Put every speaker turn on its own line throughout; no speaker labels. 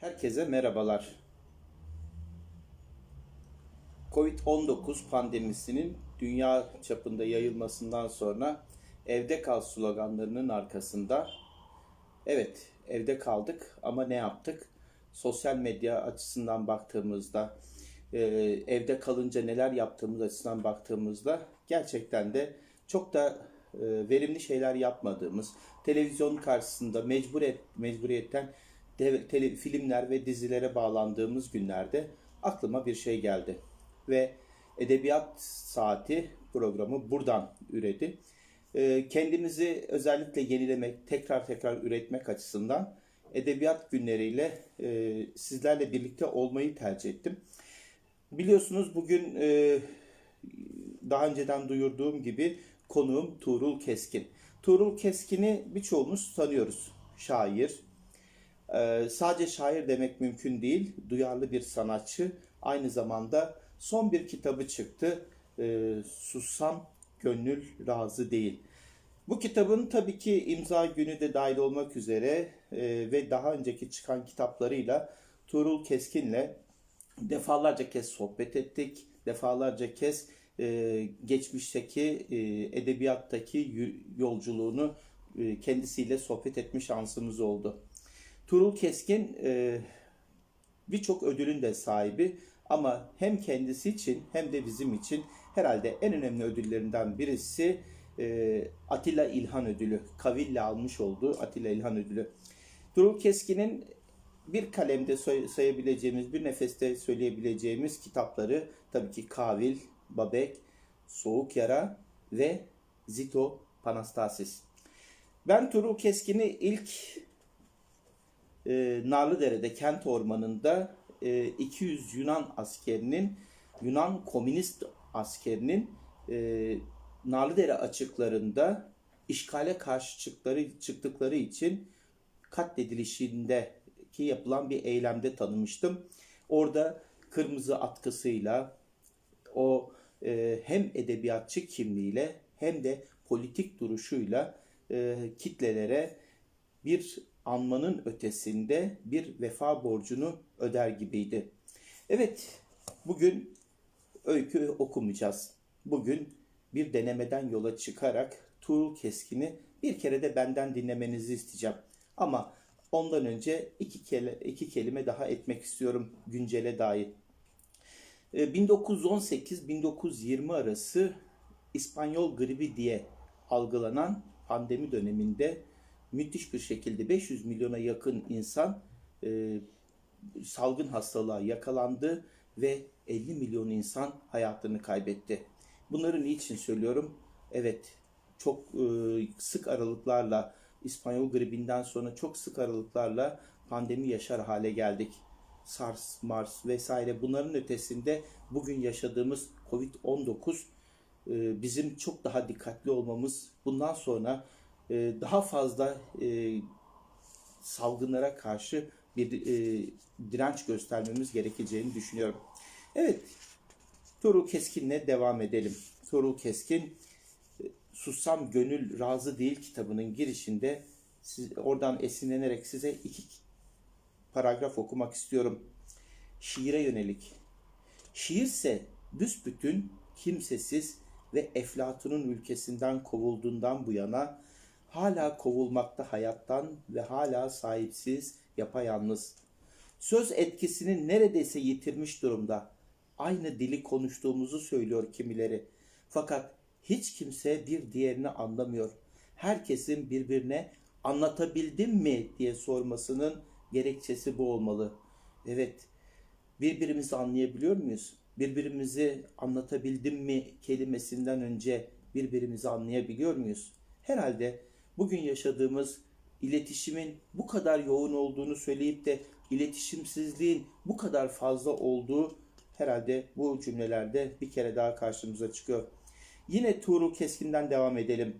Herkese merhabalar. Covid-19 pandemisinin dünya çapında yayılmasından sonra evde kal sloganlarının arkasında evet evde kaldık ama ne yaptık? Sosyal medya açısından baktığımızda e, evde kalınca neler yaptığımız açısından baktığımızda gerçekten de çok da e, verimli şeyler yapmadığımız, televizyon karşısında mecbur et, mecburiyetten tele- filmler ve dizilere bağlandığımız günlerde aklıma bir şey geldi. Ve Edebiyat Saati programı buradan üredi. E, kendimizi özellikle yenilemek, tekrar tekrar üretmek açısından edebiyat günleriyle e, sizlerle birlikte olmayı tercih ettim. Biliyorsunuz bugün e, daha önceden duyurduğum gibi konuğum Tuğrul Keskin. Tuğrul Keskin'i birçoğumuz tanıyoruz. Şair. Ee, sadece şair demek mümkün değil. Duyarlı bir sanatçı. Aynı zamanda son bir kitabı çıktı. Ee, Sussam Gönül Razı Değil. Bu kitabın tabii ki imza günü de dahil olmak üzere e, ve daha önceki çıkan kitaplarıyla Tuğrul Keskin'le defalarca kez sohbet ettik. Defalarca kez e, geçmişteki e, edebiyattaki yolculuğunu e, kendisiyle sohbet etme şansımız oldu. Tuğrul Keskin e, birçok ödülün de sahibi ama hem kendisi için hem de bizim için herhalde en önemli ödüllerinden birisi e, Atilla İlhan Ödülü. Kaville almış olduğu Atilla İlhan Ödülü. Tuğrul Keskin'in bir kalemde say- sayabileceğimiz, bir nefeste söyleyebileceğimiz kitapları tabii ki Kavil, Babek, Soğuk Yara ve Zito Panastasis. Ben Tuğrul Keskin'i ilk e, Narlıdere'de kent ormanında e, 200 Yunan askerinin Yunan komünist askerinin e, Narlıdere açıklarında işgale karşı çıktıkları, çıktıkları için katledilişindeki yapılan bir eylemde tanımıştım. Orada kırmızı atkısıyla o e, hem edebiyatçı kimliğiyle hem de politik duruşuyla e, kitlelere bir anmanın ötesinde bir vefa borcunu öder gibiydi. Evet, bugün öykü okumayacağız. Bugün bir denemeden yola çıkarak Tuğrul Keskin'i bir kere de benden dinlemenizi isteyeceğim. Ama ondan önce iki, kele, iki kelime daha etmek istiyorum güncele dair. E, 1918-1920 arası İspanyol gribi diye algılanan pandemi döneminde müthiş bir şekilde 500 milyona yakın insan e, salgın hastalığa yakalandı ve 50 milyon insan hayatını kaybetti. Bunları niçin söylüyorum? Evet, çok e, sık aralıklarla İspanyol gribinden sonra çok sık aralıklarla pandemi yaşar hale geldik. SARS, MARS vesaire bunların ötesinde bugün yaşadığımız Covid-19 e, bizim çok daha dikkatli olmamız, bundan sonra e, daha fazla e, salgınlara karşı bir e, direnç göstermemiz gerekeceğini düşünüyorum. Evet, Tuğrul Keskin'le devam edelim. Tuğrul Keskin, e, Sussam Gönül Razı Değil kitabının girişinde siz, oradan esinlenerek size iki paragraf okumak istiyorum. Şiire yönelik. Şiirse büsbütün kimsesiz ve Eflatun'un ülkesinden kovulduğundan bu yana hala kovulmakta hayattan ve hala sahipsiz, yapayalnız. Söz etkisini neredeyse yitirmiş durumda. Aynı dili konuştuğumuzu söylüyor kimileri. Fakat hiç kimse bir diğerini anlamıyor. Herkesin birbirine anlatabildim mi diye sormasının gerekçesi bu olmalı. Evet, birbirimizi anlayabiliyor muyuz? Birbirimizi anlatabildim mi kelimesinden önce birbirimizi anlayabiliyor muyuz? Herhalde bugün yaşadığımız iletişimin bu kadar yoğun olduğunu söyleyip de iletişimsizliğin bu kadar fazla olduğu herhalde bu cümlelerde bir kere daha karşımıza çıkıyor. Yine Tuğrul Keskin'den devam edelim.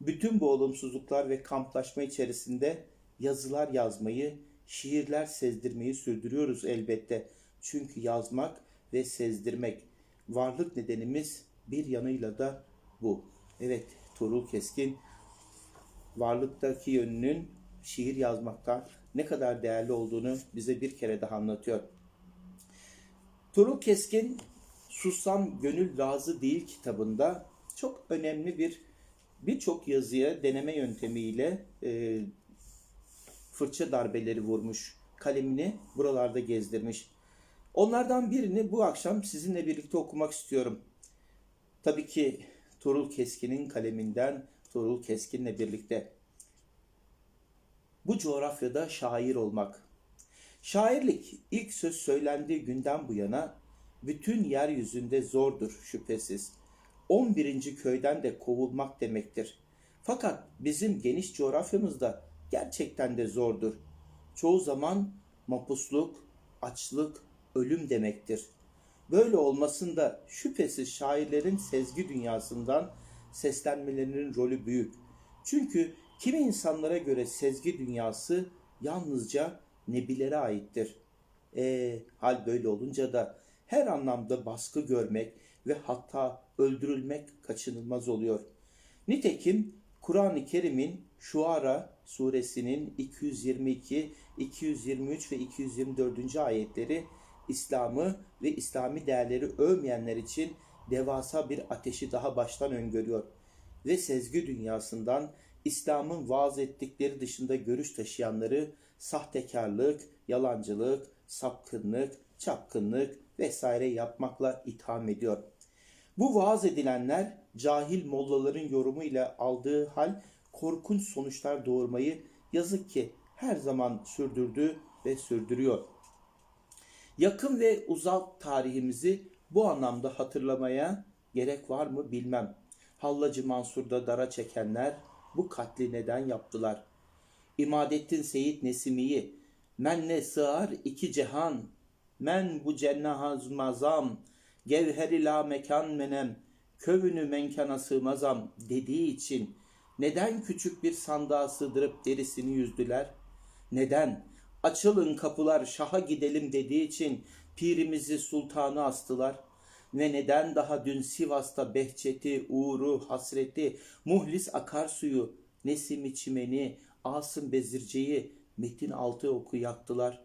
Bütün bu olumsuzluklar ve kamplaşma içerisinde yazılar yazmayı, şiirler sezdirmeyi sürdürüyoruz elbette. Çünkü yazmak ve sezdirmek varlık nedenimiz bir yanıyla da bu. Evet Tuğrul Keskin varlıktaki yönünün şiir yazmakta ne kadar değerli olduğunu bize bir kere daha anlatıyor. Tuğrul Keskin Sussam Gönül Razı Değil kitabında çok önemli bir birçok yazıya deneme yöntemiyle e, fırça darbeleri vurmuş. Kalemini buralarda gezdirmiş. Onlardan birini bu akşam sizinle birlikte okumak istiyorum. Tabii ki Tuğrul Keskin'in kaleminden Tuğrul Keskin'le birlikte. Bu coğrafyada şair olmak. Şairlik ilk söz söylendiği günden bu yana bütün yeryüzünde zordur şüphesiz. 11. köyden de kovulmak demektir. Fakat bizim geniş coğrafyamızda gerçekten de zordur. Çoğu zaman mapusluk, açlık, ölüm demektir. Böyle olmasında şüphesiz şairlerin sezgi dünyasından seslenmelerinin rolü büyük. Çünkü kimi insanlara göre sezgi dünyası yalnızca nebilere aittir. E, hal böyle olunca da her anlamda baskı görmek ve hatta öldürülmek kaçınılmaz oluyor. Nitekim Kur'an-ı Kerim'in Şuara suresinin 222, 223 ve 224. ayetleri İslam'ı ve İslami değerleri övmeyenler için devasa bir ateşi daha baştan öngörüyor ve sezgi dünyasından İslam'ın vaaz ettikleri dışında görüş taşıyanları sahtekarlık, yalancılık, sapkınlık, çapkınlık vesaire yapmakla itham ediyor. Bu vaaz edilenler cahil mollaların yorumuyla aldığı hal korkunç sonuçlar doğurmayı yazık ki her zaman sürdürdü ve sürdürüyor. Yakın ve uzak tarihimizi bu anlamda hatırlamaya gerek var mı bilmem. Hallacı Mansur'da dara çekenler bu katli neden yaptılar? İmadettin Seyit Nesimi'yi men sığar iki cehan men bu cennahaz mazam gevheri la mekan menem kövünü menkana sığmazam dediği için neden küçük bir sandığa sığdırıp derisini yüzdüler? Neden? Açılın kapılar şaha gidelim dediği için pirimizi sultanı astılar. Ve neden daha dün Sivas'ta behçeti, uğru, hasreti, muhlis akarsuyu, Nesimi çimeni, Asım Bezirce'yi, Metin altı oku yaktılar.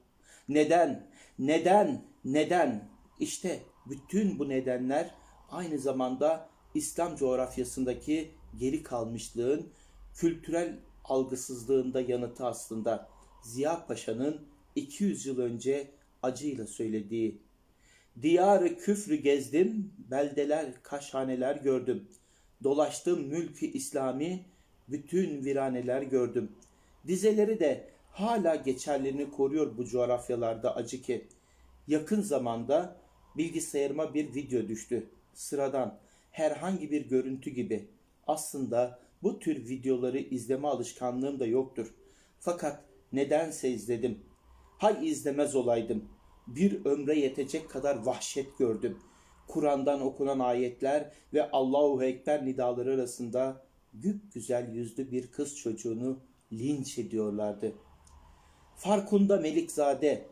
Neden? Neden? Neden? İşte bütün bu nedenler aynı zamanda İslam coğrafyasındaki geri kalmışlığın kültürel algısızlığında yanıtı aslında Ziya Paşa'nın 200 yıl önce acıyla söylediği Diyarı küfrü gezdim, beldeler, kaşhaneler gördüm. Dolaştım mülkü İslami, bütün viraneler gördüm. Dizeleri de hala geçerlerini koruyor bu coğrafyalarda acı ki. Yakın zamanda bilgisayarıma bir video düştü. Sıradan herhangi bir görüntü gibi. Aslında bu tür videoları izleme alışkanlığım da yoktur. Fakat nedense izledim. Hay izlemez olaydım. Bir ömre yetecek kadar vahşet gördüm. Kur'an'dan okunan ayetler ve Allahu Ekber nidaları arasında güp güzel yüzlü bir kız çocuğunu linç ediyorlardı. Farkunda Melikzade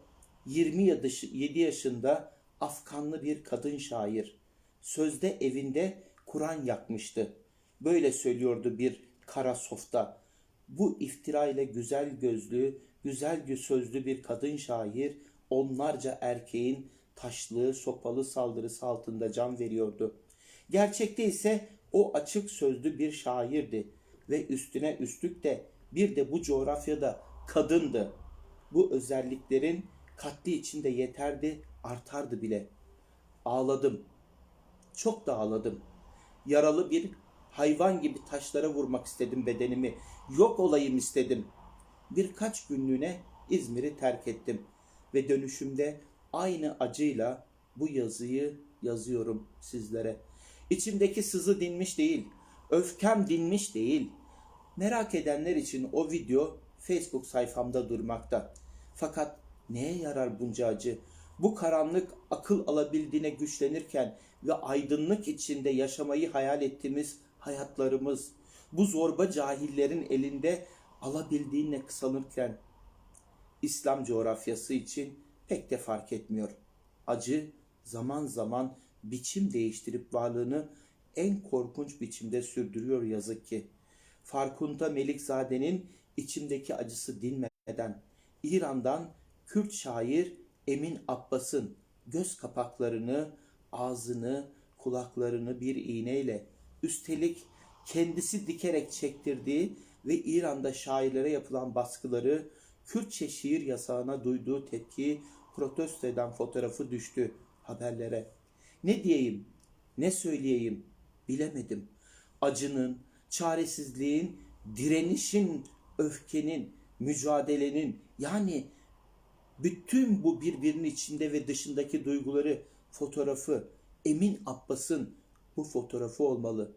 27 yaşında Afganlı bir kadın şair. Sözde evinde Kur'an yakmıştı. Böyle söylüyordu bir kara softa. Bu iftira ile güzel gözlü, güzel sözlü bir kadın şair onlarca erkeğin taşlı, sopalı saldırısı altında can veriyordu. Gerçekte ise o açık sözlü bir şairdi ve üstüne üstlük de bir de bu coğrafyada kadındı. Bu özelliklerin katli içinde yeterdi, artardı bile. Ağladım. Çok da ağladım. Yaralı bir hayvan gibi taşlara vurmak istedim bedenimi. Yok olayım istedim. Birkaç günlüğüne İzmir'i terk ettim ve dönüşümde aynı acıyla bu yazıyı yazıyorum sizlere. İçimdeki sızı dinmiş değil, öfkem dinmiş değil. Merak edenler için o video Facebook sayfamda durmakta. Fakat neye yarar bunca acı? Bu karanlık akıl alabildiğine güçlenirken ve aydınlık içinde yaşamayı hayal ettiğimiz hayatlarımız bu zorba cahillerin elinde alabildiğine kısalırken İslam coğrafyası için pek de fark etmiyor. Acı zaman zaman biçim değiştirip varlığını en korkunç biçimde sürdürüyor yazık ki. Farkunda Melikzade'nin içimdeki acısı dinmeden İran'dan Kürt şair Emin Abbas'ın göz kapaklarını, ağzını, kulaklarını bir iğneyle üstelik kendisi dikerek çektirdiği ve İran'da şairlere yapılan baskıları Kürtçe şiir yasağına duyduğu tepkiyi protesto eden fotoğrafı düştü haberlere. Ne diyeyim, ne söyleyeyim bilemedim. Acının, çaresizliğin, direnişin, öfkenin, mücadelenin yani bütün bu birbirinin içinde ve dışındaki duyguları fotoğrafı Emin Abbas'ın bu fotoğrafı olmalı.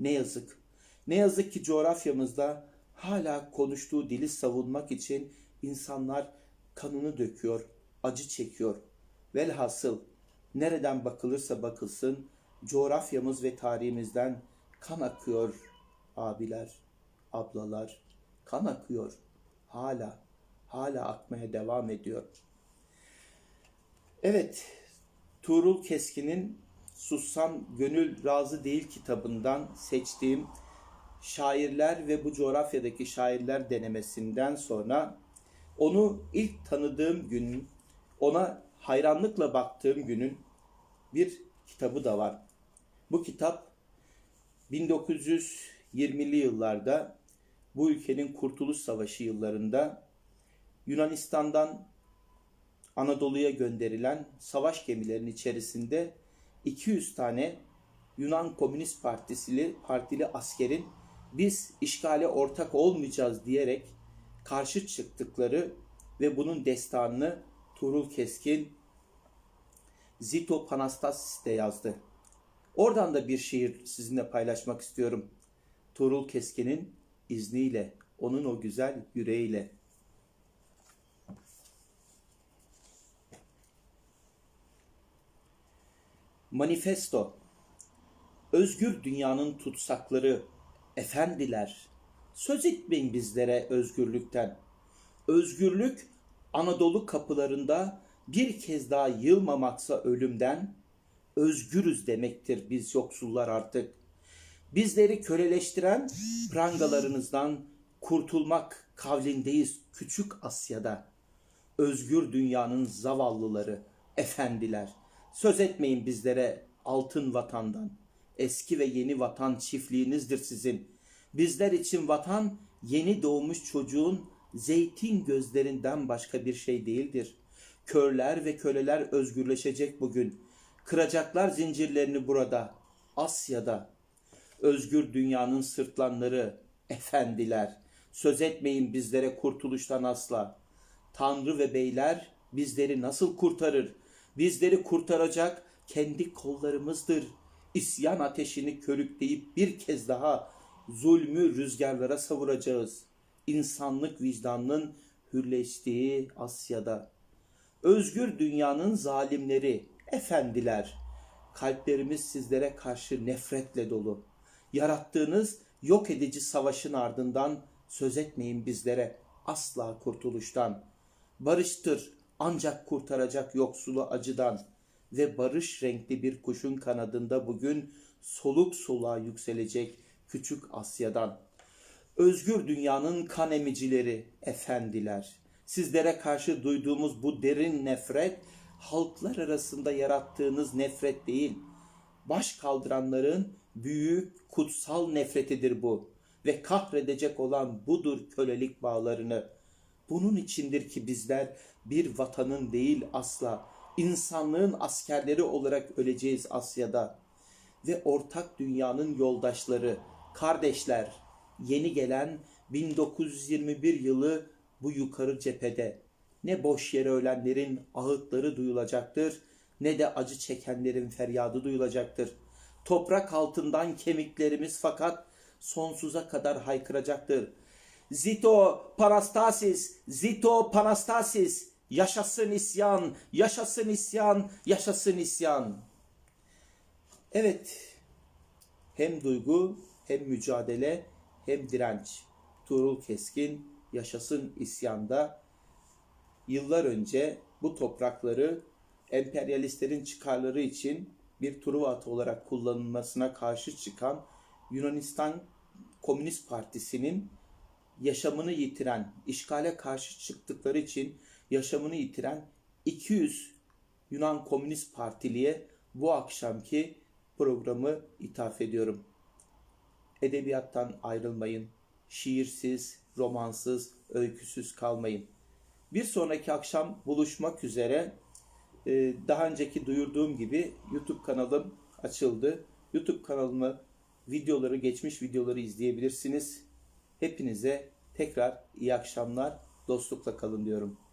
Ne yazık. Ne yazık ki coğrafyamızda hala konuştuğu dili savunmak için insanlar kanını döküyor, acı çekiyor. Velhasıl nereden bakılırsa bakılsın coğrafyamız ve tarihimizden kan akıyor abiler, ablalar. Kan akıyor. Hala, hala akmaya devam ediyor. Evet, Tuğrul Keskin'in Sussam Gönül Razı Değil kitabından seçtiğim şairler ve bu coğrafyadaki şairler denemesinden sonra onu ilk tanıdığım gün, ona hayranlıkla baktığım günün bir kitabı da var. Bu kitap 1920'li yıllarda bu ülkenin Kurtuluş Savaşı yıllarında Yunanistan'dan Anadolu'ya gönderilen savaş gemilerinin içerisinde 200 tane Yunan Komünist Partisi'li partili askerin biz işgale ortak olmayacağız diyerek karşı çıktıkları ve bunun destanını Tuğrul Keskin Zito Panastasis'te yazdı. Oradan da bir şiir sizinle paylaşmak istiyorum. Tuğrul Keskin'in izniyle, onun o güzel yüreğiyle. Manifesto Özgür dünyanın tutsakları, efendiler, söz etmeyin bizlere özgürlükten. Özgürlük Anadolu kapılarında bir kez daha yılmamaksa ölümden, özgürüz demektir biz yoksullar artık. Bizleri köleleştiren prangalarınızdan kurtulmak kavlindeyiz küçük Asya'da. Özgür dünyanın zavallıları, efendiler. Söz etmeyin bizlere altın vatandan. Eski ve yeni vatan çiftliğinizdir sizin. Bizler için vatan yeni doğmuş çocuğun zeytin gözlerinden başka bir şey değildir. Körler ve köleler özgürleşecek bugün. Kıracaklar zincirlerini burada, Asya'da. Özgür dünyanın sırtlanları, efendiler. Söz etmeyin bizlere kurtuluştan asla. Tanrı ve beyler bizleri nasıl kurtarır? Bizleri kurtaracak kendi kollarımızdır. İsyan ateşini körükleyip bir kez daha zulmü rüzgarlara savuracağız. İnsanlık vicdanının hürleştiği Asya'da. Özgür dünyanın zalimleri, efendiler. Kalplerimiz sizlere karşı nefretle dolu. Yarattığınız yok edici savaşın ardından söz etmeyin bizlere asla kurtuluştan. Barıştır ancak kurtaracak yoksulu acıdan ve barış renkli bir kuşun kanadında bugün soluk soluğa yükselecek küçük Asya'dan. Özgür dünyanın kan emicileri, efendiler. Sizlere karşı duyduğumuz bu derin nefret, halklar arasında yarattığınız nefret değil. Baş kaldıranların büyük, kutsal nefretidir bu. Ve kahredecek olan budur kölelik bağlarını. Bunun içindir ki bizler bir vatanın değil asla, insanlığın askerleri olarak öleceğiz Asya'da. Ve ortak dünyanın yoldaşları, kardeşler, yeni gelen 1921 yılı bu yukarı cephede ne boş yere ölenlerin ağıtları duyulacaktır ne de acı çekenlerin feryadı duyulacaktır. Toprak altından kemiklerimiz fakat sonsuza kadar haykıracaktır. Zito Panastasis, Zito Panastasis, yaşasın isyan, yaşasın isyan, yaşasın isyan. Evet, hem duygu, hem mücadele, hem direnç. Tuğrul Keskin yaşasın isyanda yıllar önce bu toprakları emperyalistlerin çıkarları için bir Truva atı olarak kullanılmasına karşı çıkan Yunanistan Komünist Partisi'nin yaşamını yitiren, işgale karşı çıktıkları için yaşamını yitiren 200 Yunan Komünist Partiliye bu akşamki programı ithaf ediyorum. Edebiyattan ayrılmayın. Şiirsiz, romansız, öyküsüz kalmayın. Bir sonraki akşam buluşmak üzere. Ee, Daha önceki duyurduğum gibi YouTube kanalım açıldı. YouTube kanalımı videoları, geçmiş videoları izleyebilirsiniz. Hepinize tekrar iyi akşamlar, dostlukla kalın diyorum.